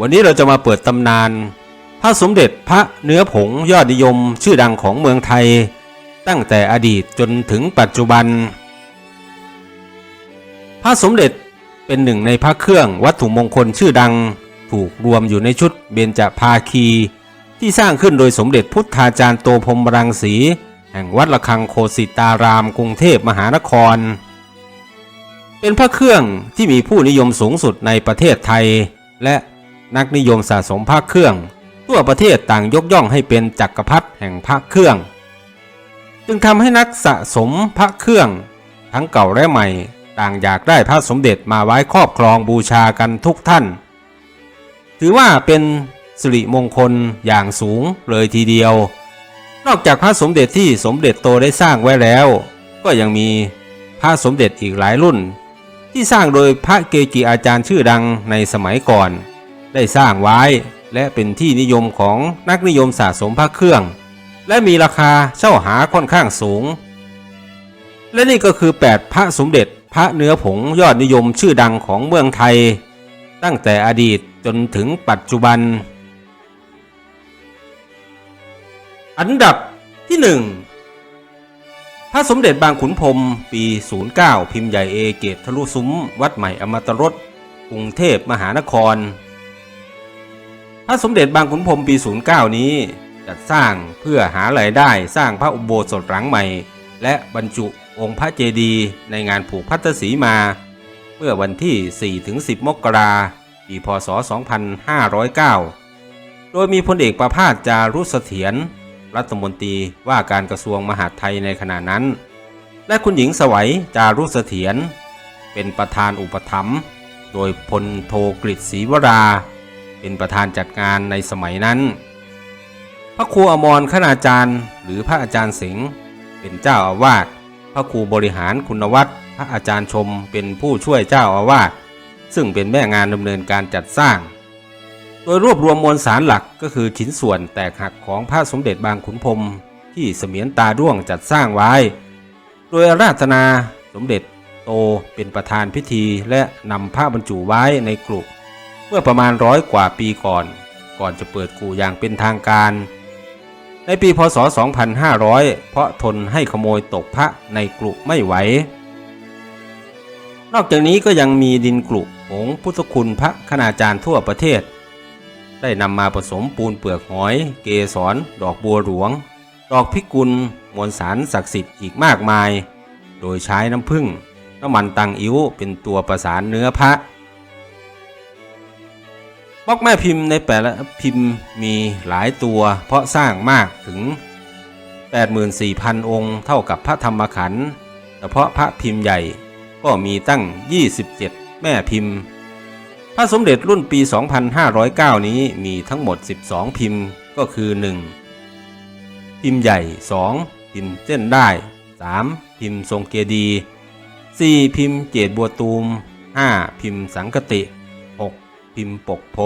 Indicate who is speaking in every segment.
Speaker 1: วันนี้เราจะมาเปิดตำนาน พระสมเด็จพระเนื้อผงยอดนิยมชื่อดังของเมืองไทย ตั้งแต่อดีตจนถึงปัจจุบัน พระสมเด็จเป็นหนึ่งในพระเครื่องวัตถุมงคลชื่อดัง ถูกรวมอยู่ในชุดเบญจภาคี ที่สร้างขึ้นโดยสมเด็จพุทธาจารย์โตพรมรังสี แห่งวัดระฆังโคสิตารามกรุงเทพมหานคร เป็นพระเครื่องที่มีผู้นิยมสูงสุดในประเทศไทย และ นักนิยมสะสมพระเครื่อง ทั่วประเทศต่างยกย่องให้เป็นจักรพรรดิแห่งพระเครื่อง จึงทำให้นักสะสมพระเครื่อง ทั้งเก่าและใหม่ ต่างอยากได้พระสมเด็จมาไว้ครอบครองบูชากันทุกท่าน ถือว่าเป็นสิริมงคลอย่างสูงเลยทีเดียว นอกจากพระสมเด็จที่สมเด็จโตได้สร้างไว้แล้ว ก็ยังมีพระสมเด็จอีกหลายรุ่น ที่สร้างโดยพระเกจิอาจารย์ชื่อดังในสมัยก่อน ได้สร้างไว้ และเป็นที่นิยมของนักนิยมสะสมพระเครื่อง และมีราคาเช่าหาค่อนข้างสูง และนี่ก็คือ 8 พระสมเด็จพระเนื้อผงยอดนิยมชื่อดังของเมืองไทย ตั้งแต่อดีตจนถึงปัจจุบัน อันดับที่ 1 พระสมเด็จบางขุนพรมปี 09 พิมพ์ใหญ่เอเกตทะลุซุ้ม วัดใหม่อมตะรสกรุงเทพมหานคร พระสมเด็จบางขุนพรมปี 09 นี้จัดสร้างเพื่อหารายได้สร้างพระอุโบสถหลังใหม่ และบรรจุองค์พระเจดีย์ในงานผูกพัทธสีมา เมื่อวันที่ 4-10 มกราปีพศ 2509 โดยมีพลเอกประภาสจารุเสถียรรัฐมนตรีว่าการกระทรวงมหาดไทยในขณะนั้น และคุณหญิงสวัยจารุเสถียรเป็นประธานอุปถัมภ์โดยพลโทกฤษศรีวรา เป็นประธานจัดงานในสมัยนั้น พระครูอมรคณาจารย์ หรือพระอาจารย์สิงห์เป็นเจ้าอาวาสพระครูบริหารคุณวัตรพระอาจารย์ชมเป็นผู้ช่วยเจ้าอาวาสซึ่งเป็นแม่งานดำเนินการจัดสร้าง โดยรวบรวมมวลสารหลักก็คือชิ้นส่วนแตกหักของพระสมเด็จบางขุนพรมที่เสมียนตาด้วงจัดสร้างไว้ โดยราธนาสมเด็จโตเป็นประธานพิธีและนำผ้าบรรจุไว้ในกลุ เมื่อประมาณร้อยกว่าปีก่อน ก่อนจะเปิดกู่อย่างเป็นทางการ ในปีพศ 2500 เพราะทนให้ขโมยตกพระในกลุไม่ไหว นอกจากนี้ก็ยังมีดินกลุผงพุทธคุณพระคณาจารย์ทั่วประเทศ ได้นำมาผสมปูนเปลือกหอย เกสร ดอกบัวหลวง ดอกพิกุล มวลสารศักดิ์สิทธิ์อีกมากมาย โดยใช้น้ำผึ้งน้ำมันตังอิ้วเป็นตัวประสานเนื้อพระ บล็อกแม่พิมพ์ในแต่ละพิมพ์มีหลายตัว เพราะสร้างมากถึง 84,000 องค์ เท่ากับพระธรรมขันธ์เฉพาะพระพิมพ์ใหญ่ก็มีตั้ง 27 แม่พิมพ์ พระสมเด็จรุ่นปี 2509 นี้มีทั้งหมด 12 พิมพ์ก็คือ 1. พิมพ์ใหญ่ 2. พิมพ์เส้นได้ 3. พิมพ์ทรงเกดี 4. พิมพ์เจดบัวตูม 5. พิมพ์สังกติ พิมพ์ปกโพ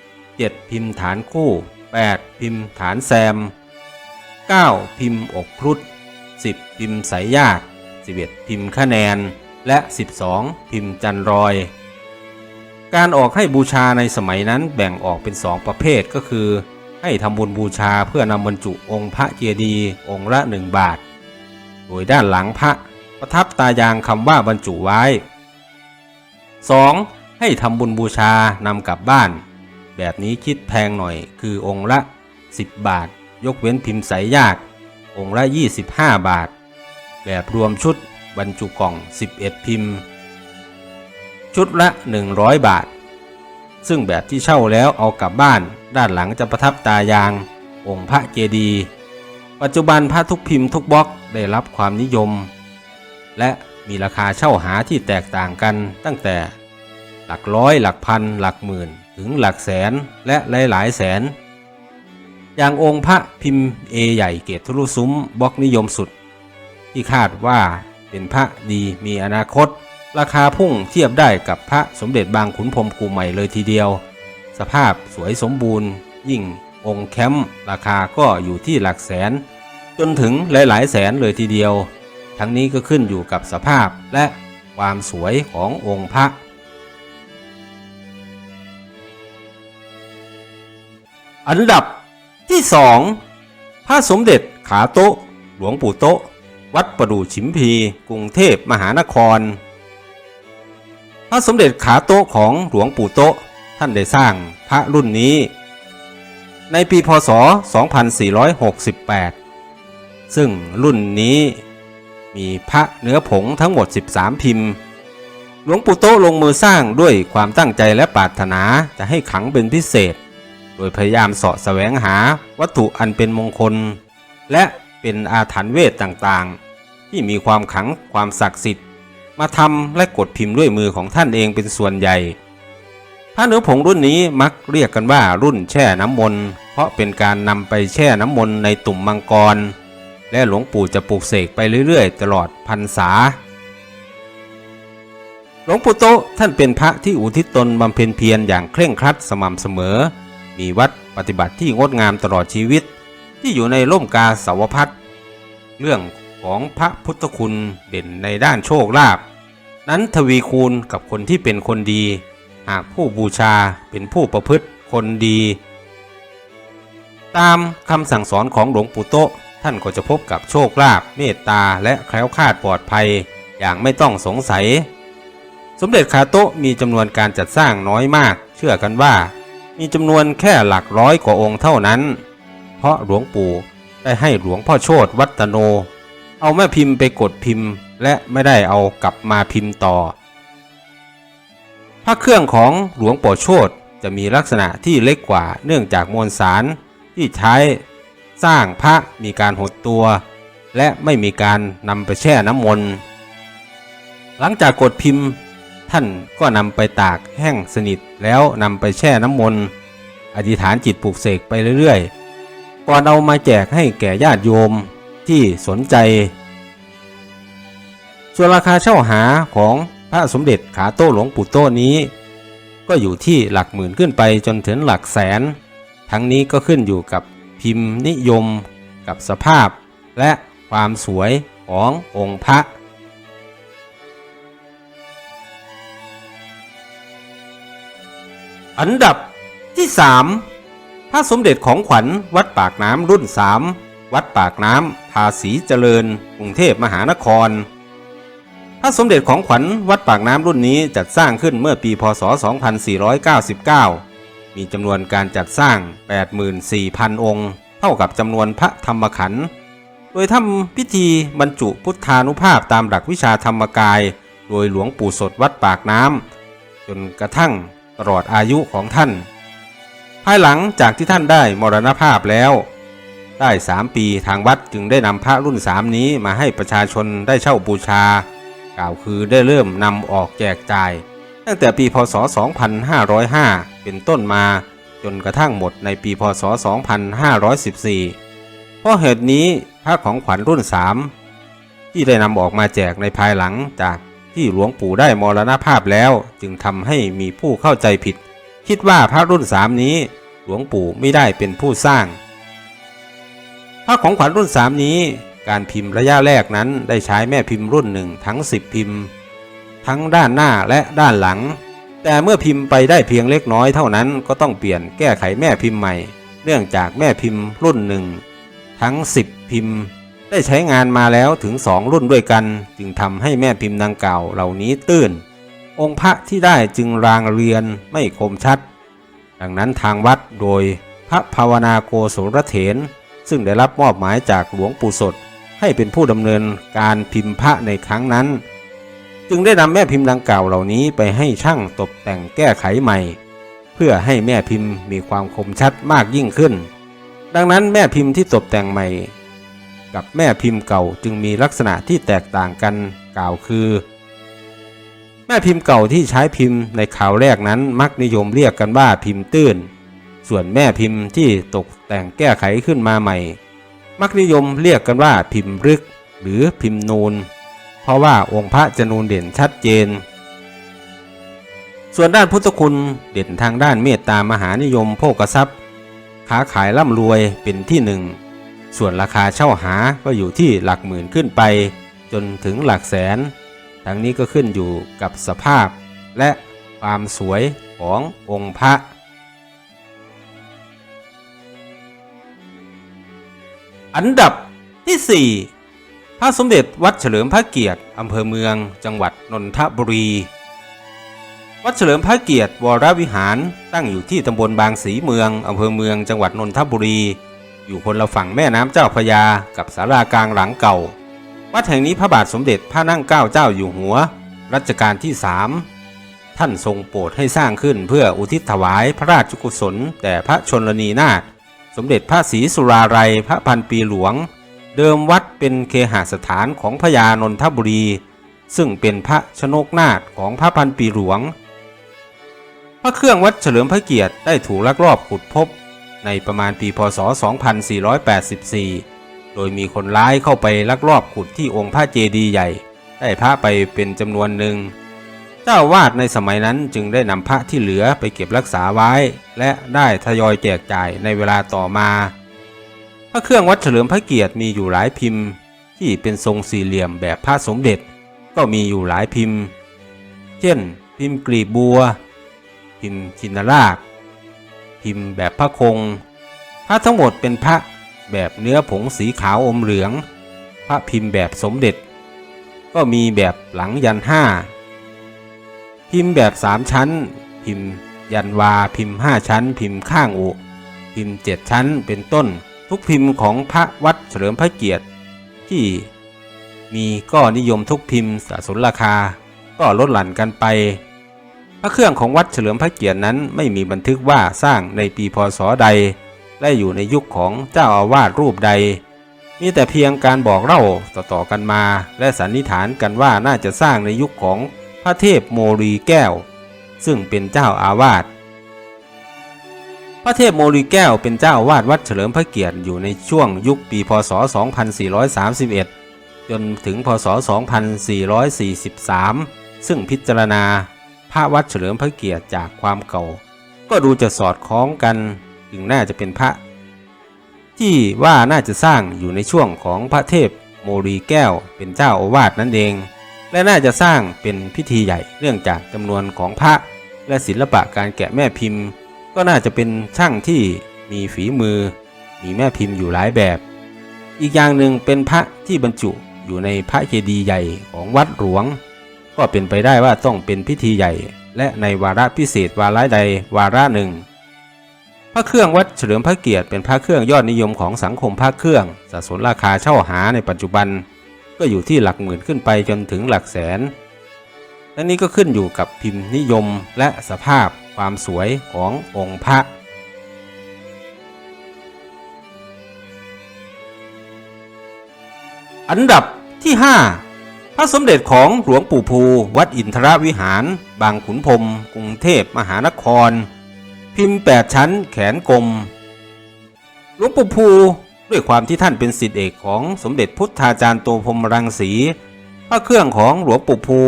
Speaker 1: 7. พิมพ์ฐานคู่ 8. พิมพ์ฐานแซม 9. พิมพ์อกครุฑ 10. พิมพ์สายญาติ 11. พิมพ์คะแนน และ 12. พิมพ์จันรอย การออกให้บูชาในสมัยนั้นแบ่งออกเป็นสองประเภทก็คือ ให้ทำบุญบูชาเพื่อนำบรรจุองค์พระเจดีย์องค์ละหนึ่งบาท โดยด้านหลังพระประทับตายางคำว่าบรรจุไว้ 2. ให้ทำบุญบูชานำกลับบ้าน แบบนี้คิดแพงหน่อยคือองค์ละ 10 บาท ยกเว้นพิมพ์สายาติองค์ละ 25 บาท แบบรวมชุดบรรจุกล่อง 11 พิมพ์ ชุดละ 100 บาท ซึ่งแบบที่เช่าแล้วเอากลับบ้านด้านหลังจะประทับตายาง องค์พระเจดีย์ปัจจุบันพระทุกพิมพ์ทุกบล็อกได้รับความนิยม และมีราคาเช่าหาที่แตกต่างกันตั้งแต่ หลักร้อยหลักพัน หลักหมื่น ถึงหลักแสนและหลายหลายๆแสน อย่างองค์พระพิมพ์เอใหญ่เกตทะลุซุ้มบล็อกนิยมสุด ที่คาดว่าเป็นพระดีมีอนาคต ราคาพุ่งเทียบได้กับพระสมเด็จบางขุนพรมกูใหม่เลยทีเดียว สภาพสวยสมบูรณ์ ยิ่งองค์แคมป์ราคาก็อยู่ที่หลักแสน จนถึงหลายๆ แสนเลยทีเดียว ทั้งนี้ก็ขึ้นอยู่กับสภาพและความสวยขององค์พระ อันดับที่สองพระสมเด็จขาโต๊ะ หลวงปู่โต๊ะ วัดประดู่ฉิมพี กรุงเทพมหานคร พระสมเด็จขาโต๊ะของหลวงปู่โต๊ะท่านได้สร้างพระรุ่นนี้ ในปีพศ 2468 ซึ่งรุ่นนี้มีพระเนื้อผงทั้งหมด 13 พิมพ์ หลวงปู่โต๊ะลงมือสร้างด้วยความตั้งใจและปรารถนาจะให้ขลังเป็นพิเศษ โดยพยายามเสาะแสวงหาวัตถุอันเป็นมงคล และเป็นอาถรรพ์เวทต่างๆ ที่มีความขลังความศักดิ์สิทธิ์ มาทำและกดพิมพ์ด้วยมือของท่านเองเป็นส่วนใหญ่พระเนื้อผงรุ่นนี้มักเรียกกันว่ารุ่นแช่น้ำมนต์เพราะเป็นการนำไปแช่น้ำมนต์ในตุ่มมังกร และหลวงปู่จะปลูกเสกไปเรื่อยๆ ตลอดพรรษา หลวงปู่โตท่านเป็นพระที่อุทิศตนบำเพ็ญเพียรอย่างเคร่งครัดสม่ำเสมอ มีวัดปฏิบัติที่งดงามตลอดชีวิต ที่อยู่ในร่มกาสาวพัดเรื่องของพระพุทธคุณเด่นในด้านโชคลาภนั้นทวีคูณกับคนที่เป็นคนดี หากผู้บูชาเป็นผู้ประพฤติคนดี ตามคำสั่งสอนของหลวงปู่โตท่านก็จะพบกับโชคลาภเมตตาและแคล้วคลาดปลอดภัยอย่างไม่ต้องสงสัย สมเด็จคาโตมีจำนวนการจัดสร้างน้อยมาก เชื่อกันว่า มีจำนวนแค่หลักร้อยกว่าองค์เท่านั้น เพราะหลวงปู่ได้ให้หลวงพ่อโชตวัตโน เอาแม่พิมพ์ไปกดพิมพ์ และไม่ได้เอากลับมาพิมพ์ต่อ พระเครื่องของหลวงปู่โชตจะมีลักษณะที่เล็กกว่าเนื่องจากมวลสารที่ใช้สร้างพระมีการหดตัว และไม่มีการนำไปแช่น้ำมนต์ หลังจากกดพิมพ์ ท่านก็นำไปตากแห้งสนิทแล้วนำไปแช่น้ำมนต์อธิษฐานจิตปลูกเสกไปเรื่อยๆ ก่อนเอามาแจกให้แก่ญาติโยมที่สนใจ ส่วนราคาเช่าหาของพระสมเด็จขาโต้หลวงปู่โต้นี้ ก็อยู่ที่หลักหมื่นขึ้นไปจนถึงหลักแสน ทั้งนี้ก็ขึ้นอยู่กับพิมพ์นิยม กับสภาพ และความสวยขององค์พระ อันดับที่ 3 พระสมเด็จของขวัญวัดปากน้ำรุ่น 3 วัดปากน้ำภาษีเจริญ กรุงเทพมหานคร พระสมเด็จของขวัญวัดปากน้ำรุ่นนี้จัดสร้างขึ้นเมื่อปีพศ 2499 มีจำนวนการจัดสร้าง 84,000 องค์ เท่ากับจำนวนพระธรรมขันธ์โดยทำพิธีบรรจุพุทธานุภาพตามหลักวิชาธรรมกาย โดยหลวงปู่สดวัดปากน้ำจนกระทั่ง ตลอดอายุของท่าน ภายหลังจากที่ท่านได้มรณภาพแล้ว ได้3ปีทางวัดจึงได้นำพระรุ่น3นี้มาให้ประชาชนได้เช่าบูชา กล่าวคือได้เริ่มนำออกแจกจ่าย ตั้งแต่ปีพศ 2505 เป็นต้นมาจนกระทั่งหมดในปีพศ 2514 เพราะเหตุนี้พระของขวัญรุ่น3ที่ได้นำออกมาแจกในภายหลังจาก ที่หลวงปู่ได้มรณภาพแล้ว จึงทำให้มีผู้เข้าใจผิด คิดว่าพระรุ่น3นี้ หลวงปู่ไม่ได้เป็นผู้สร้าง พระของขวัญรุ่น3นี้ การพิมพ์ระยะแรกนั้นได้ใช้แม่พิมพ์รุ่นหนึ่งทั้ง10พิมพ์ ทั้งด้านหน้าและด้านหลัง แต่เมื่อพิมพ์ไปได้เพียงเล็กน้อยเท่านั้นก็ต้องเปลี่ยนแก้ไขแม่พิมพ์ใหม่ เนื่องจากแม่พิมพ์รุ่นหนึ่งทั้ง10พิมพ์ ได้ใช้งานมาแล้วถึง2รุ่นด้วยกัน จึงทำให้แม่พิมพ์ดังกล่าวเหล่านี้ตื้น องค์พระที่ได้จึงรางเรียนไม่คมชัด ดังนั้นทางวัดโดยพระภาวนาโกศลเถรซึ่งได้รับมอบหมายจากหลวงปู่สด ให้เป็นผู้ดำเนินการพิมพ์พระในครั้งนั้น จึงได้นำแม่พิมพ์ดังกล่าวเหล่านี้ไปให้ช่างตกแต่งแก้ไขใหม่ เพื่อให้แม่พิมพ์มีความคมชัดมากยิ่งขึ้น ดังนั้นแม่พิมพ์ที่ตกแต่งใหม่ กับแม่พิมพ์เก่าจึงมีลักษณะที่แตกต่างกันกล่าวคือ แม่พิมพ์เก่าที่ใช้พิมพ์ในข่าวแรกนั้นมักนิยมเรียกกันว่าพิมพ์ตื้น ส่วนแม่พิมพ์ที่ตกแต่งแก้ไขขึ้นมาใหม่ มักนิยมเรียกกันว่าพิมพ์รึก หรือพิมพ์นูน เพราะว่าองค์พระจะนูนเด่นชัดเจน ส่วนด้านพุทธคุณเด่นทางด้านเมตตามหานิยมโภกทรัพย์ ค้าขายร่ำรวยเป็นที่หนึ่ง ส่วนราคาเช่าหาก็อยู่ที่หลักหมื่นขึ้นไป จนถึงหลักแสน ทั้งนี้ก็ขึ้นอยู่กับสภาพ และความสวยขององค์พระอันดับที่ 4 พระสมเด็จวัดเฉลิมพระเกียรติอำเภอเมืองจังหวัดนนทบุรี วัดเฉลิมพระเกียรติวรวิหารตั้งอยู่ที่ตำบลบางสีเมืองอำเภอเมืองจังหวัดนนทบุรี อยู่คนละฝั่งแม่น้ำเจ้าพระยากับศาลากลางหลังเก่า วัดแห่งนี้พระบาทสมเด็จพระนั่งเกล้าเจ้าอยู่หัว รัชกาลที่สามท่านทรงโปรดให้สร้างขึ้นเพื่ออุทิศถวายพระราชกุศลแด่พระชนนีนาถสมเด็จพระศรีสุราไรยพระพันปีหลวง เดิมวัดเป็นเคหสถานของพญานนทบุรี ซึ่งเป็นพระชนกนาถของพระพันปีหลวง พระเครื่องวัดเฉลิมพระเกียรติได้ถูกลักลอบขุดพบ ในประมาณปีพศ 2484 โดยมีคนร้ายเข้าไปลักลอบขุดที่องค์พระเจดีย์ใหญ่ ได้พระไปเป็นจำนวนหนึ่ง เจ้าวาดในสมัยนั้นจึงได้นำพระที่เหลือไปเก็บรักษาไว้ และได้ทยอยแจกจ่ายในเวลาต่อมา พระเครื่องวัดเฉลิมพระเกียรติมีอยู่หลายพิมพ์ที่เป็นทรงสี่เหลี่ยมแบบพระสมเด็จก็มีอยู่หลายพิมพ์ เช่น พิมพ์กลีบบัว พิมพ์ชินราช พิมพ์แบบพระคง พระทั้งหมดเป็นพระแบบเนื้อผงสีขาวอมเหลือง พระพิมพ์แบบสมเด็จ ก็มีแบบหลังยันห้า พิมพ์แบบสามชั้น พิมพ์ยันวา พิมพ์ห้าชั้น พิมพ์ข้างอุ พิมพ์เจ็ดชั้นเป็นต้น ทุกพิมพ์ของพระวัดเฉลิมพระเกียรติที่มีก็นิยมทุกพิมพ์สะสมราคา ก็ลดหลั่นกันไป พระเครื่องของวัดเฉลิมพระเกียรตินั้นไม่มีบันทึกว่าสร้างในปีพศใด และอยู่ในยุคของเจ้าอาวาสรูปใด มีแต่เพียงการบอกเล่าต่อๆกันมา และสันนิษฐานกันว่าน่าจะสร้างในยุคของพระเทพโมรีแก้ว ซึ่งเป็นเจ้าอาวาสพระเทพโมรีแก้วเป็นเจ้าอาวาสวัดเฉลิมพระเกียรติอยู่ในช่วงยุคปีพศ 2431 จนถึงพศ 2443 ซึ่งพิจารณา พระวัดเฉลิมพระเกียรติจากความเก่า ก็ดูจะสอดคล้องกันจึงน่าจะเป็นพระ ที่ว่าน่าจะสร้างอยู่ในช่วงของพระเทพโมรีแก้วเป็นเจ้าอาวาสนั่นเอง และน่าจะสร้างเป็นพิธีใหญ่เนื่องจากจำนวนของพระ และศิลปะการแกะแม่พิมพ์ ก็น่าจะเป็นช่างที่มีฝีมือ มีแม่พิมพ์อยู่หลายแบบ อีกอย่างหนึ่งเป็นพระที่บรรจุอยู่ในพระเจดีย์ใหญ่ของวัดหลวง ก็เป็นไปได้ว่าต้องเป็นพิธีใหญ่ และในวาระพิเศษวาระใดวาระหนึ่ง พระเครื่องวัดเฉลิมพระเกียรติเป็นพระเครื่องยอดนิยมของสังคมพระเครื่องสะสนราคาเช่าหาในปัจจุบัน ก็อยู่ที่หลักหมื่นขึ้นไปจนถึงหลักแสนและนี้ก็ขึ้นอยู่กับพิมพ์นิยมและสภาพความสวยขององค์พระอันดับที่ 5 พระสมเด็จของหลวงปู่ภู วัดอินทรวิหาร บางขุนพรมกรุงเทพมหานคร พิมพ์8ชั้นแขนกลม หลวงปู่ภูด้วยความที่ท่านเป็นศิษย์เอกของสมเด็จพุทธาจารย์โตพรมรังสีพระเครื่องของหลวงปู่ภู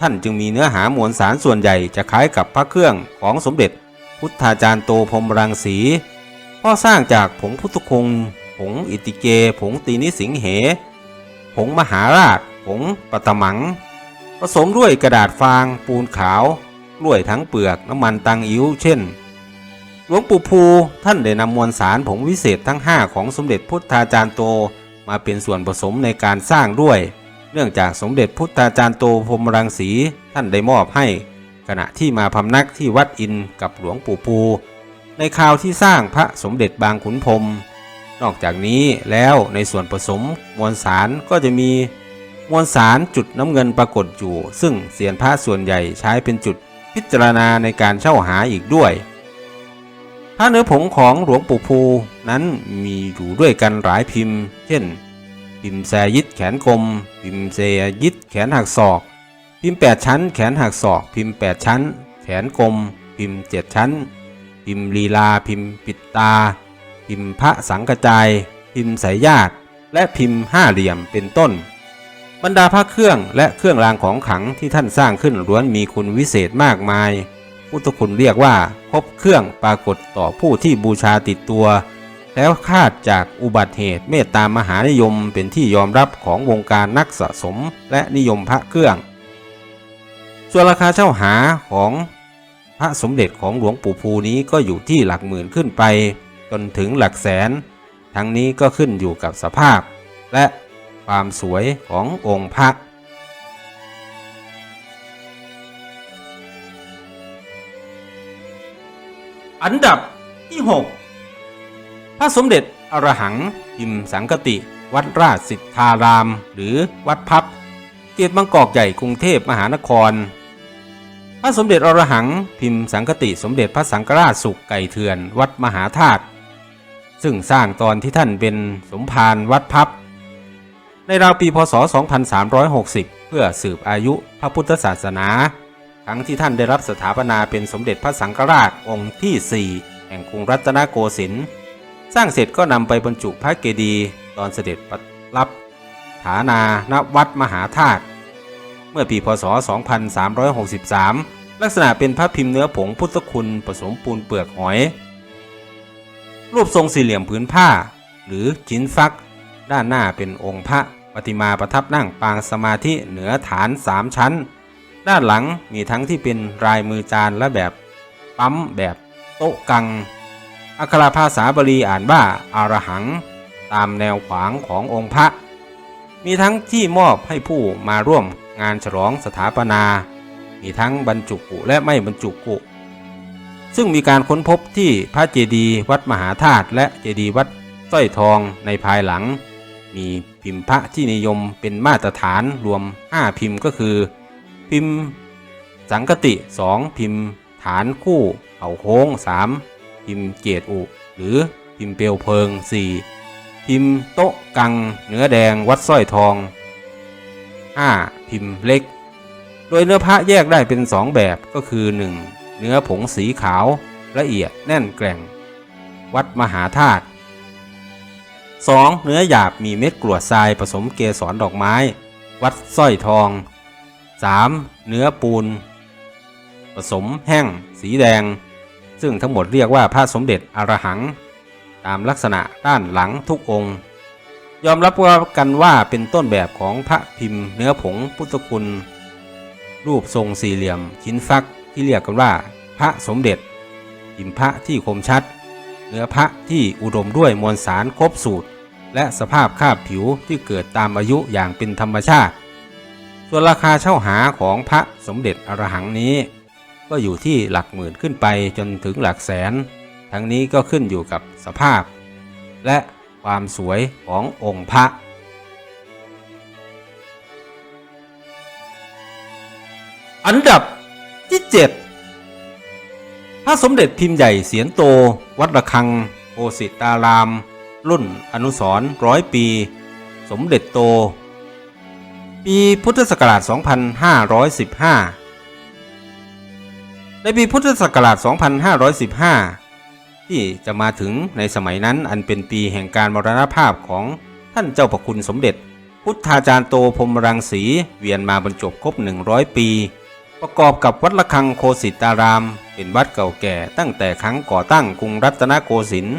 Speaker 1: ท่านจึงมีเนื้อหามวลสารส่วนใหญ่จะคล้ายกับพระเครื่องของสมเด็จพุทธาจารย์โตพรมรังสีพราะสร้างจากผงพุทธคงผงอิติเก ผงตีนิสิงเห ผงมหาราช งปะตะมัง ผสมด้วยกระดาษฟาง ปูนขาวกล้วยทั้งเปลือกน้ำมันตังอิ้วเช่น หลวงปู่ภูท่านได้นำมวลสารผงวิเศษทั้ง 5 ของสมเด็จพุทธาจารย์โตมาเป็นส่วนผสมในการสร้างด้วย เนื่องจากสมเด็จพุทธาจารย์โตพรหมรังสีท่านได้มอบให้ ขณะที่มาพำนักที่วัดอินกับหลวงปู่ภูในคราวที่สร้างพระสมเด็จบางขุนพรมนอกจากนี้แล้วในส่วนผสมมวลสารก็จะมี มวลสารจุดน้ำเงินปรากฏอยู่ ซึ่งเสียนพระส่วนใหญ่ใช้เป็นจุดพิจารณาในการเช่าหาอีกด้วยพระเนื้อผงของหลวงปู่ภูนั้นมีอยู่ด้วยกันหลายพิมพ์ เช่น พิมพ์แซยิดแขนกลม พิมพ์เซยิดแขนหักศอก พิมพ์8ชั้น แขนหักศอก พิมพ์8ชั้น แขนกลม พิมพ์7ชั้น พิมพ์ลีลา พิมพ์ปิดตา พิมพ์พระสังกจาย พิมพ์สายญาติและพิมพ์ห้าเหลี่ยมเป็นต้น บรรดาพระเครื่องและเครื่องรางของขลังที่ท่านสร้างขึ้นล้วนมีคุณวิเศษมากมาย พุทธคุณเรียกว่าครบเครื่องปรากฏต่อผู้ที่บูชาติดตัว แล้วคาดจากอุบัติเหตุเมตตามหานิยมเป็นที่ยอมรับของวงการนักสะสมและนิยมพระเครื่อง ส่วนราคาเช่าหาของพระสมเด็จของหลวงปู่ภูนี้ก็อยู่ที่หลักหมื่นขึ้นไป จนถึงหลักแสน ทั้งนี้ก็ขึ้นอยู่กับสภาพ และ ความสวยขององค์พระอันดับที่ 6 พระสมเด็จอรหังพิมสังกติ วัดราชสิทธาราม หรือวัดพับเขตบางกอกใหญ่กรุงเทพมหานคร พระสมเด็จอรหังพิมพ์สังกติสมเด็จพระสังฆราชสุขไก่เถื่อนวัดมหาธาตุซึ่งสร้างตอนที่ท่านเป็นสมภารวัดพับ ในราวปีพศ 2360 เพื่อสืบอายุพระพุทธศาสนา ครั้งที่ท่านได้รับสถาปนาเป็นสมเด็จพระสังฆราชองค์ที่ 4 แห่งกรุงรัตนโกสินทร์ สร้างเสร็จก็นำไปบรรจุพระเกดีย์ตอนเสด็จประรับฐานาณวัดมหาธาตุ เมื่อปีพศ 2363 ลักษณะเป็นพระพิมพ์เนื้อผงพุทธคุณผสมปูนเปลือกหอย รูปทรงสี่เหลี่ยมผืนผ้า หรือจินฟักด้านหน้าเป็นองค์พระ ฏิมาประทับนั่งปางสมาธิเหนือฐานสามชั้น ด้านหลังมีทั้งที่เป็นรายมือจานและแบบปั๊มแบบโต๊ะกัง อักขระภาษาบาลีอ่านว่าอารหัง ตามแนวขวางขององค์พระ มีทั้งที่มอบให้ผู้มาร่วมงานฉลองสถาปนา มีทั้งบรรจุกุและไม่บรรจุกุ ซึ่งมีการค้นพบที่พระเจดีย์วัดมหาธาตุและเจดีย์วัดสร้อยทองในภายหลัง มี พิมพ์พระที่นิยมเป็นมาตรฐานรวม 5 พิมพ์ก็คือ พิมพ์ สังกติ 2 พิมพ์ ฐานคู่เขาโค้ง 3 พิมพ์เกตอุ หรือพิมพ์เปลวเพลิง 4 พิมพ์โต๊ะกัง เนื้อแดงวัดสร้อยทอง 5. พิมพ์เล็ก โดยเนื้อพระแยกได้เป็น 2 แบบก็คือ 1. เนื้อผงสีขาวละเอียดแน่นแกร่ง วัดมหาธาตุ 2. เนื้อหยาบมีเม็ดกรวดทรายผสมเกสรดอกไม้ วัดสร้อยทอง 3. เนื้อปูน ผสมแห้ง สีแดง ซึ่งทั้งหมดเรียกว่าพระสมเด็จอรหัง ตามลักษณะด้านหลังทุกองค์ ยอมรับกันว่าเป็นต้นแบบของพระพิมพ์เนื้อผงพุทธคุณ รูปทรงสี่เหลี่ยมชิ้นฟักที่เรียกกันว่า พระสมเด็จพิมพระที่คมชัด เนื้อพระที่อุดมด้วยมวลสารครบสูตร และสภาพคาบผิวที่เกิดตามอายุอย่างเป็นธรรมชาติ ส่วนราคาเช่าหาของพระสมเด็จอรหังนี้ ก็อยู่ที่หลักหมื่นขึ้นไปจนถึงหลักแสน ทั้งนี้ก็ขึ้นอยู่กับสภาพ และความสวยขององค์พระอันดับที่ 7 ระสมเด็จพิมพ์ใหญ่เสียนโต วัดระฆังโอสิตาราม รุ่นอนุสร์ร้อยปี สมเด็จโต ปีพุทธศักราช 2515 ในปีพุทธศักราช 2515 ที่จะมาถึงในสมัยนั้นอันเป็นปีแห่งการมรณภาพของท่านเจ้าประคุณสมเด็จ พุทธาจารย์โตพรมรังสีเวียนมาบรรจบครบ 100 ปี ประกอบกับวัดระฆังโคสิตาราม เป็นวัดเก่าแก่ตั้งแต่ครั้งก่อตั้งกรุงรัตนโกสินทร์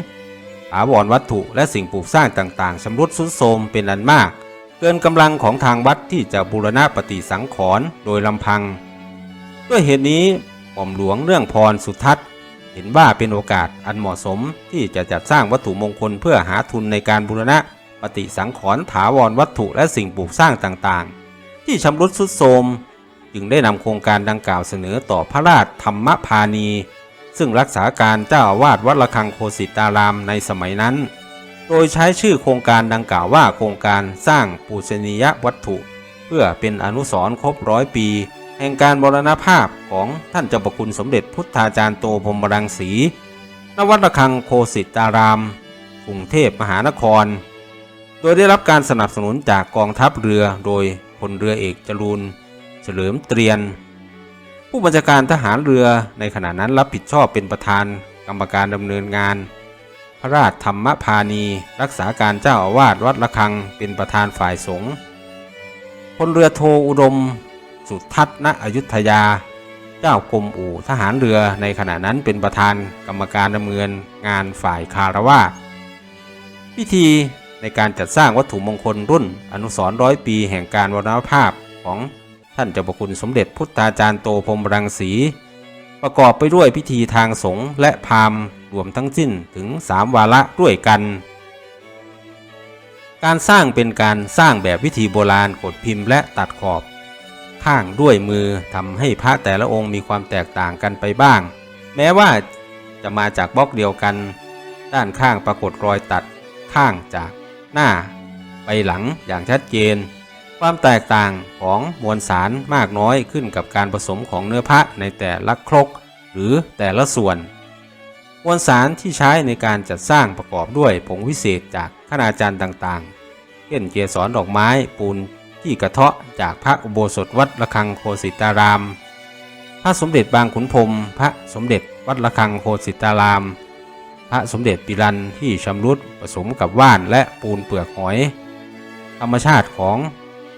Speaker 1: ถาวรวัตถุและสิ่งปลูกสร้างต่างๆชำรุดทรุดโทรมเป็นอันมาก เกินกำลังของทางวัดที่จะบูรณะปฏิสังขรณ์โดยลำพัง ด้วยเหตุนี้หม่อมหลวงเรื่องพรสุทัศน์ เห็นว่าเป็นโอกาสอันเหมาะสมที่จะจัดสร้างวัตถุมงคลเพื่อหาทุนในการบูรณะปฏิสังขรณ์ถาวรวัตถุและสิ่งปลูกสร้างต่างๆ ที่ชำรุดทรุดโทรม จึงได้นำโครงการดังกล่าวเสนอต่อพระราชธรรมพานี ซึ่งรักษาการเจ้าอาวาสวัดระฆังโคสิตารามในสมัยนั้น โดยใช้ชื่อโครงการดังกล่าวว่าโครงการสร้างปูชนียวัตถุ เพื่อเป็นอนุสรณ์ครบร้อยปี แห่งการบรณภาพของท่านเจ้าประคุณสมเด็จพุทธาจารย์โตพรหมรังสีณวัดระฆังโคสิตารามกรุงเทพมหานคร โดยได้รับการสนับสนุนจากกองทัพเรือโดยพลเรือเอกจรูน เฉลิมเตรียน ผู้บัญชาการทหารเรือในขณะนั้นรับผิดชอบเป็นประธานกรรมการดำเนินงาน พระราชธรรมพานี รักษาการเจ้าอาวาสวัดระฆังเป็นประธานฝ่ายสงฆ์พลเรือโทอุดม สุทัศนอยุธยา เจ้ากรมอู่ทหารเรือในขณะนั้นเป็นประธานกรรมการดำเนินงานฝ่ายคารวาสพิธีในการจัดสร้างวัตถุมงคลรุ่นอนุสรณ์ร้อยปีแห่งการวรณภาพของ ท่านเจ้าประคุณสมเด็จพุทธาจารย์โตพรมรังสี ประกอบไปด้วยพิธีทางสงฆ์และพราหมณ์รวมทั้งสิ้นถึง3วาระด้วยกัน การสร้างเป็นการสร้างแบบวิธีโบราณกดพิมพ์และตัดขอบ ข้างด้วยมือทำให้พระแต่ละองค์มีความแตกต่างกันไปบ้าง แม้ว่าจะมาจากบล็อกเดียวกัน ด้านข้างปรากฏรอยตัดข้างจากหน้า ไปหลังอย่างชัดเจน ความแตกต่างของมวลสารมากน้อยขึ้นกับการผสมของเนื้อพระในแต่ละครก หรือแต่ละส่วน มวลสารที่ใช้ในการจัดสร้างประกอบด้วยผงวิเศษจากคณาจารย์ต่างๆ เช่นเกสรดอกไม้ปูนที่กระเทาะจากพระอุโบสถวัดระฆังโคสิตาราม พระสมเด็จบางขุนพรมพระสมเด็จวัดระฆังโคสิตาราม พระสมเด็จปิรันที่ชำรุดผสมกับว่านและปูนเปลือกหอย ธรรมชาติของ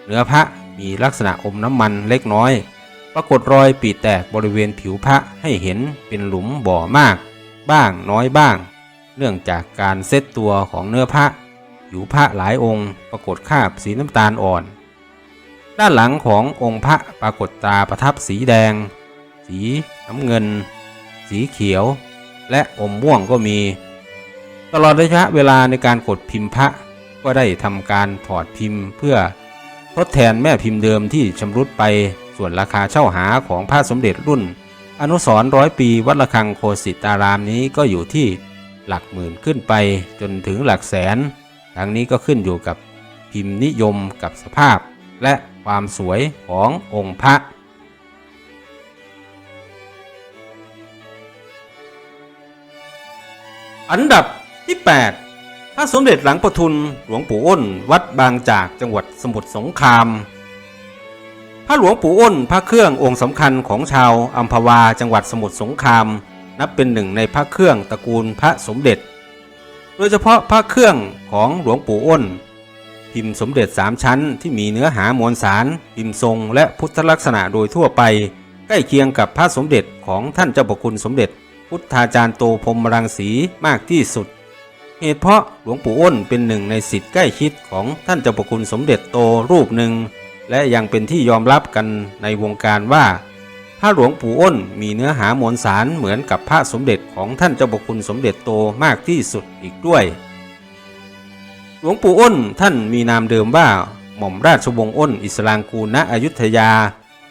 Speaker 1: เนื้อพระมีลักษณะอมน้ำมันเล็กน้อย ปรากฏรอยปีแตกบริเวณผิวพระให้เห็นเป็นหลุมบ่อมาก บ้างน้อยบ้าง เนื่องจากการเซตตัวของเนื้อพระผิวพระหลายองค์ ปรากฏคราบสีน้ำตาลอ่อน ด้านหลังขององค์พระปรากฏตาประทับสีแดง สีน้ำเงิน สีเขียว และอมม่วงก็มี ตลอดระยะเวลาในการกดพิมพ์พระก็ได้ทำการถอดพิมพ์เพื่อ ทดแทนแม่พิมพ์เดิมที่ชำรุดไป ส่วนราคาเช่าหาของพระสมเด็จรุ่น อนุสร์ร้อยปีวัดระฆังโคสิตารามนี้ก็อยู่ที่หลักหมื่นขึ้นไปจนถึงหลักแสน ทั้งนี้ก็ขึ้นอยู่กับพิมพ์นิยมกับสภาพ และความสวยขององค์พระอันดับที่ 8 พระสมเด็จหลังประทุนหลวงปู่อ้น วัดบางจากจังหวัดสมุทรสงคราม พระหลวงปู่อ้นพระเครื่ององค์สำคัญของชาวอัมพวาจังหวัดสมุทรสงคราม นับเป็นหนึ่งในพระเครื่องตระกูลพระสมเด็จ โดยเฉพาะพระเครื่องของหลวงปู่อ้น พิมพ์สมเด็จสามชั้นที่มีเนื้อหามวลสาร พิมพ์ทรงและพุทธลักษณะโดยทั่วไป ใกล้เคียงกับพระสมเด็จของท่านเจ้าประคุณสมเด็จ พุทธาจารย์โตพรมรังสีมากที่สุด เหตุเพราะหลวงปู่อ้นเป็นหนึ่งในสิทธิ์ใกล้ชิดของท่านเจ้าประคุณสมเด็จโตรูปหนึ่ง และยังเป็นที่ยอมรับกันในวงการว่า พระหลวงปู่อ้นมีเนื้อหามวลสารเหมือนกับพระสมเด็จของท่านเจ้าประคุณสมเด็จโตมากที่สุดอีกด้วย หลวงปู่อ้นท่านมีนามเดิมว่าหม่อมราชวงศ์อ้นอิสลางกูณอยุธยา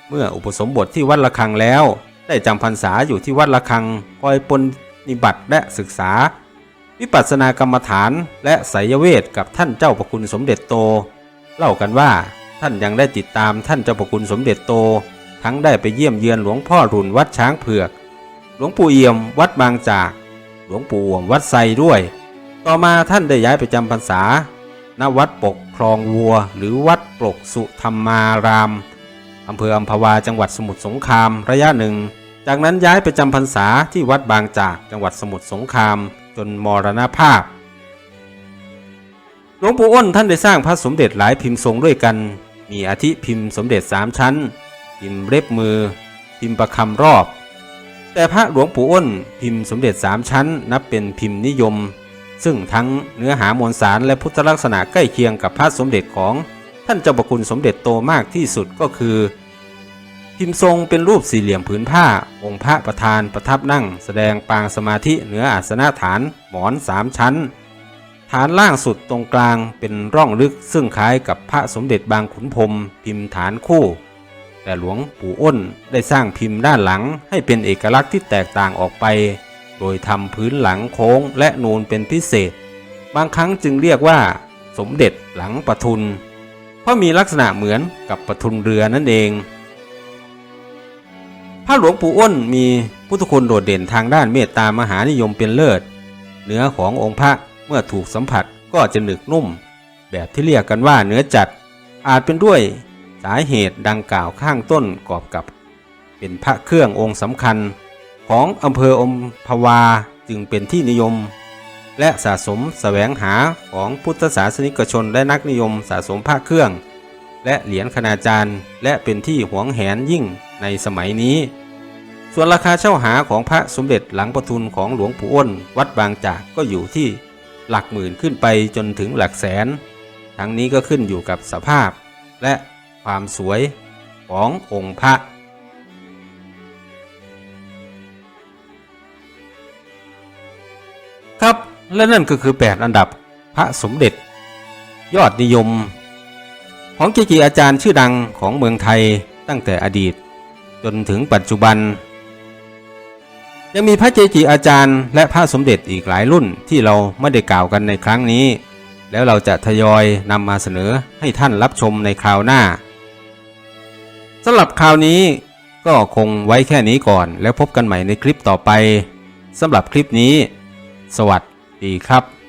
Speaker 1: เมื่ออุปสมบทที่วัดระฆังแล้ว ได้จำพรรษาอยู่ที่วัดระฆังคอยปนนิบัติและศึกษา วิปัสสนากรรมฐานและไสยเวทกับท่านเจ้าประคุณสมเด็จโต เล่ากันว่าท่านยังได้ติดตามท่านเจ้าประคุณสมเด็จโต ทั้งได้ไปเยี่ยมเยือนหลวงพ่อรุนวัดช้างเผือก หลวงปู่เอี่ยมวัดบางจาก หลวงปู่อ่วมวัดไซด้วย ต่อมาท่านได้ย้ายไปจำพรรษา ณวัดปกครองวัว หรือวัดปกสุธรรมารามอำเภออัมพวาจังหวัดสมุทรสงครามระยะหนึ่ง จากนั้นย้ายไปจำพรรษาที่วัดบางจากจังหวัดสมุทรสงคราม จนมรณภาพ หลวงปู่อ้นท่านได้สร้างพระสมเด็จหลายพิมพ์ทรงด้วยกัน มีอาทิพิมพ์สมเด็จสามชั้น พิมพ์เล็บมือ พิมพ์ประคำรอบ แต่พระหลวงปู่อ้นพิมพ์สมเด็จสามชั้น นับเป็นพิมพ์นิยม ซึ่งทั้งเนื้อหามวลสารและพุทธลักษณะใกล้เคียงกับพระสมเด็จของท่านเจ้าประคุณสมเด็จโตมากที่สุดก็คือ พิมพ์ทรงเป็นรูปสี่เหลี่ยมผืนผ้า องค์พระประธานประทับนั่ง แสดงปางสมาธิเหนืออาสนะฐานหมอนสามชั้น ฐานล่างสุดตรงกลางเป็นร่องลึกซึ่งคล้ายกับพระสมเด็จบางขุนพรมพิมพ์ฐานคู่ แต่หลวงปู่อ้นได้สร้างพิมพ์ด้านหลังให้เป็นเอกลักษณ์ที่แตกต่างออกไป โดยทำพื้นหลังโค้งและนูนเป็นพิเศษ บางครั้งจึงเรียกว่า สมเด็จหลังปะทุน เพราะมีลักษณะเหมือนกับปะทุนเรือนั่นเอง พระหลวงปู่อ้นมีพุทธคุณโดดเด่นทางด้านเมตตามหานิยมเป็นเลิศเนื้อขององค์พระเมื่อถูกสัมผัสก็จะหนึกนุ่ม แบบที่เรียกกันว่าเนื้อจัด อาจเป็นด้วยสาเหตุดังกล่าวข้างต้นกอบกับ เป็นพระเครื่ององค์สำคัญของอำเภออมพวาจึงเป็นที่นิยม และสะสมแสวงหาของพุทธศาสนิกชนและนักนิยมสะสมพระเครื่อง และเหรียญคณาจารย์ และเป็นที่หวงแหนยิ่งในสมัยนี้ ส่วนราคาเช่าหาของพระสมเด็จหลังประทุนของหลวงปู่อ้น วัดบางจากก็อยู่ที่หลักหมื่นขึ้นไปจนถึงหลักแสน ทั้งนี้ก็ขึ้นอยู่กับสภาพ และความสวยขององค์พระครับและนั่นก็คือ 8 อันดับพระสมเด็จ ยอดนิยม ของเกจิอาจารย์ชื่อดังของเมืองไทยตั้งแต่อดีต จนถึงปัจจุบัน ยังมีพระเกจิอาจารย์ และพระสมเด็จอีกหลายรุ่นที่เราไม่ได้กล่าวกันในครั้งนี้ แล้วเราจะทยอยนำมาเสนอให้ท่านรับชมในคราวหน้าสำหรับคราวนี้ก็คงไว้แค่นี้ก่อนแล้วพบกันใหม่ในคลิปต่อไปสำหรับคลิปนี้ สวัสดีครับ